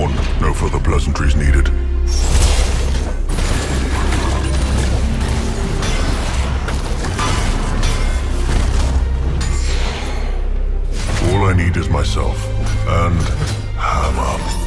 warned. No further pleasantries needed. All I need is myself and hammer.